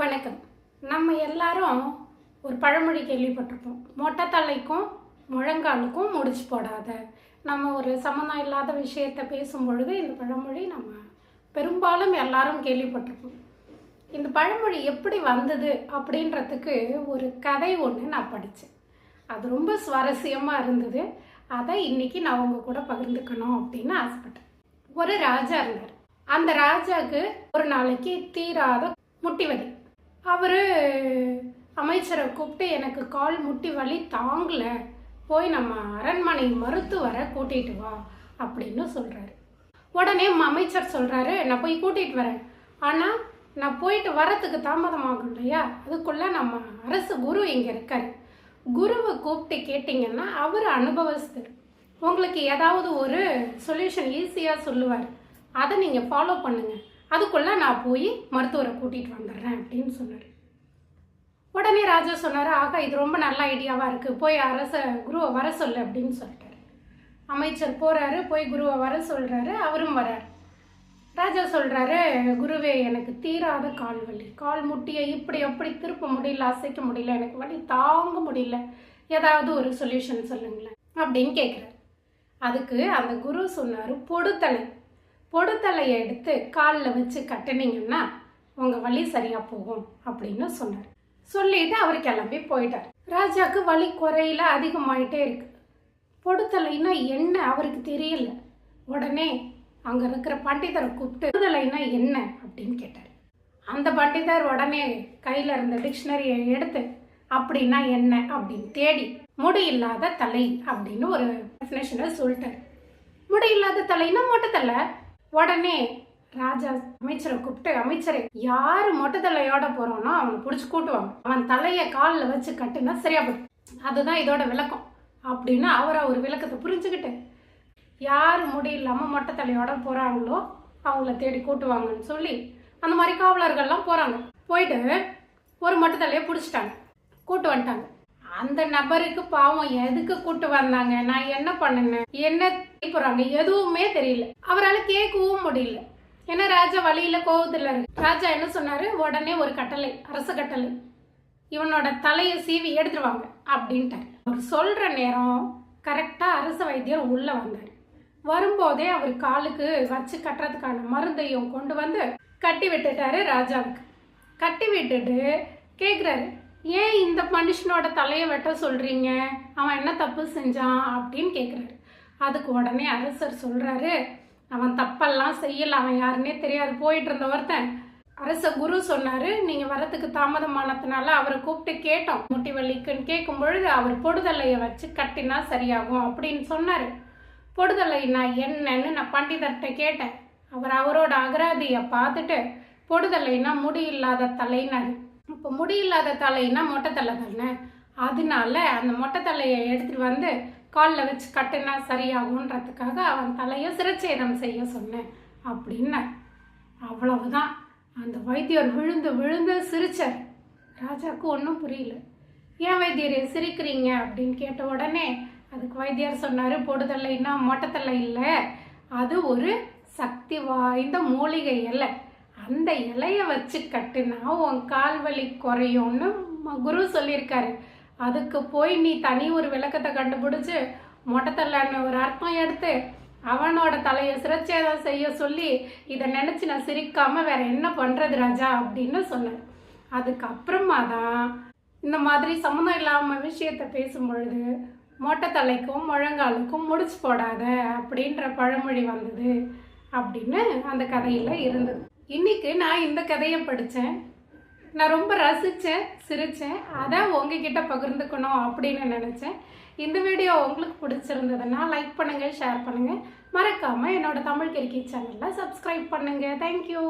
வணக்கம். நம்ம எல்லாரும் ஒரு பழமொழி கேள்விப்பட்டிருப்போம். மொட்டை தலைக்கும் முழங்காலுக்கும் முடிச்சு போடாத. நம்ம ஒரு சம்மந்தம் இல்லாத விஷயத்த பேசும் பொழுது இந்த பழமொழி நம்ம பெரும்பாலும் எல்லாரும் கேள்விப்பட்டிருப்போம். இந்த பழமொழி எப்படி வந்தது அப்படின்றதுக்கு ஒரு கதை ஒன்று நான் படித்தேன் அது ரொம்ப சுவாரஸ்யமாக இருந்தது. அதை இன்னைக்கு நான் உங்கள் கூட பகிர்ந்துக்கணும் அப்படின்னு ஆசைப்பட்டேன். ஒரு ராஜா இருந்தார். அந்த ராஜாவுக்கு ஒரு நாளைக்கு தீராத முட்டி வலி. அவர் அமைச்சரை கூப்பிட்டு எனக்கு கால் முட்டி வலி தாங்கலை. போய் நம்ம அரண்மனை மருத்துவரை கூட்டிகிட்டு வா அப்படின்னு சொல்கிறாரு உடனே அமைச்சர் சொல்கிறாரு நான் போய் கூட்டிகிட்டு வரேன். ஆனால் நான் போயிட்டு வரத்துக்கு தாமதமாகும் இல்லையா? அதுக்குள்ளே நம்ம அரசு குரு இங்கே இருக்கார். குருவை கூப்பிட்டு கேட்டிங்கன்னா அவர் அனுபவஸ்தர். உங்களுக்கு ஏதாவது ஒரு சொல்யூஷன் ஈஸியாக சொல்லுவார். அதை நீங்கள் ஃபாலோ பண்ணுங்கள் அதுக்குள்ளே நான் போய் மருத்துவரை கூட்டிகிட்டு வந்துடுறேன் அப்படின்னு சொன்னார். உடனே ராஜா சொன்னார் ஆகா இது ரொம்ப நல்ல ஐடியாவாக இருக்குது போய் அரச குருவை வர சொல்லு அப்படின்னு சொல்லிட்டாரு. அமைச்சர் போகிறாரு போய் குருவை வர சொல்கிறாரு அவரும் வரார். ராஜா சொல்கிறாரு குருவே எனக்கு தீராத கால் வலி. கால் முட்டியை இப்படி எப்படி திருப்ப முடியல அசைக்க முடியல எனக்கு வலி தாங்க முடியல. ஏதாவது ஒரு சொல்யூஷன் சொல்லுங்களேன் அப்படின்னு கேட்குறாரு அதுக்கு அந்த குரு சொன்னார் பொடுத்தலை பொடுத்தலையை எடுத்து காலில் வச்சு கட்டினீங்கன்னா உங்கள் வலி சரியாக போகும் அப்படின்னு சொன்னார். சொல்லிட்டு அவர் கிளம்பி போயிட்டார். ராஜாவுக்கு வலி குறையில அதிகமாயிட்டே இருக்கு. பொடுத்தலைன்னா என்ன அவருக்கு தெரியல. உடனே அங்கே இருக்கிற பண்டிதரை கூப்பிட்டு பொடுதலைன்னா என்ன அப்படின்னு கேட்டார். அந்த பண்டிதர் உடனே கையில் இருந்த டிக்ஷனரியை எடுத்து அப்படின்னா என்ன அப்படின்னு தேடி முடி இல்லாத தலை அப்படின்னு ஒரு டெஃபினேஷனை சொல்லிட்டார். முடி இல்லாத தலைன்னா மொட்டை தலை. உடனே ராஜா அமைச்சரை கூப்பிட்டு அமைச்சரை யாரு மொட்டை தலையோட போறோம்னா அவனை பிடிச்சி கூட்டுவாங்க அவன் தலையை காலில் வச்சு கட்டுனா சரியா போயிடும். அதுதான் இதோட விளக்கம். அப்படின்னு அவர் அவர் விளக்கத்தை புரிஞ்சுக்கிட்டு யார் முடி இல்லாமல் மொட்டை தலையோட போகிறாங்களோ அவங்கள தேடி கூட்டுவாங்கன்னு சொல்லி அந்த மாதிரி காவலர்கள்லாம் போகிறாங்க போயிட்டு ஒரு மொட்டை தலையை பிடிச்சிட்டாங்க. கூட்டு வந்துட்டாங்க. அந்த நபருக்கு பாவம் எதுக்கு கூட்டு வந்தாங்க? நான் என்ன பண்ணினேன்? என்ன போறாங்க? எதுவுமே தெரியல. அவரால் கேட்கவும் முடியல. ஏன்னா ராஜா வழியில கோவத்தில் இருக்கு ராஜா என்ன சொன்னாரு? உடனே ஒரு கட்டளை அரச கட்டளை. இவனோட தலையை சீவி எடுத்துருவாங்க அப்படின்ட்டார். அவர் சொல்ற நேரம் கரெக்டாக அரச வைத்தியர் உள்ள வந்தார். வரும்போதே அவர் காலுக்கு வச்சு கட்டுறதுக்கான மருந்தையும் கொண்டு வந்து கட்டி விட்டுட்டாரு ராஜாவுக்கு. கட்டி விட்டுட்டு கேட்குறாரு ஏன் இந்த மனுஷனோட தலையை வெட்ட சொல்றீங்க? அவன் என்ன தப்பு செஞ்சான் அப்படின்னு கேட்குறாரு அதுக்கு உடனே அரசர் சொல்றாரு அவன் தப்பெல்லாம் செய்யல அவன் யாருன்னே தெரியாது. போயிட்டு இருந்த ஒருத்தன் அரச குரு சொன்னாரு நீங்க வரத்துக்கு தாமதமானதுனால அவரை கூப்பிட்டு கேட்டோம். முட்டி வலிக்குன்னு கேட்கும் பொழுது அவர் பொடுதலையை வச்சு கட்டினா சரியாகும் அப்படின்னு சொன்னாரு. பொடுதலைனா என்னன்னு நான் பண்டிதர்கிட்ட கேட்டேன். அவர் அவரோட அகராதியை பார்த்துட்டு பொடுதலைனா முடி இல்லாத தலைனாரு இப்போ முடி இல்லாத தலைன்னா மொட்டை தலை தானே? அதனால அந்த மொட்டை தலையை எடுத்துட்டு வந்து காலில் வச்சு கட்டினா சரியாகுன்றதுக்காக அவன் தலையை சிரச்சேதம் செய்ய சொன்னேன். அப்படின்னு அவ்வளவுதான். அந்த வைத்தியர் விழுந்து விழுந்து சிரிச்சார் ராஜாவுக்கு ஒன்றும் புரியல. ஏன் வைத்தியரே சிரிக்கிறீங்க? அப்படின்னு கேட்ட உடனே அதுக்கு வைத்தியர் சொன்னார் பொடுதல்லைன்னா தலை இல்லை. அது ஒரு சக்தி வாய்ந்த மூலிகை இல்லை அந்த இலையை வச்சு கட்டுனா உன் கால் வலி குறையும்னு ம- குரு சொல்லியிருக்காரு. அதுக்கு போய் நீ தனி ஒரு விளக்கத்தை கண்டுபிடிச்சு மொட்டத்தல்லைன்னு ஒரு அர்த்தம் எடுத்து அவனோட தலையை சிரச்சேதம் செய்ய சொல்லி இதை நினச்சி நான் சிரிக்காம வேற என்ன பண்ணுறது ராஜா அப்படின்னு சொன்னார். அதுக்கப்புறமா தான் இந்த மாதிரி சம்மந்தம் இல்லாமல் விஷயத்த பேசும் பொழுது மொட்டை தலைக்கும் முழங்காலுக்கும் முடிச்சு போடாத அப்படின்ற பழமொழி வந்தது அப்படின்னு அந்த கதையில் இருந்தது. இன்னைக்கு நான் இந்த கதையை படித்தேன் நான் ரொம்ப ரசித்தேன் சிரித்தேன் அதை உங்ககிட்ட பகிர்ந்துக்கணும் அப்படின்னு நினச்சேன். இந்த வீடியோ உங்களுக்கு பிடிச்சிருந்ததுன்னா லைக் பண்ணுங்கள் ஷேர் பண்ணுங்கள் மறக்காமல் என்னோட தமிழ் கிரிக்கெட் சேனலில் சப்ஸ்கிரைப் பண்ணுங்கள் தேங்க்யூ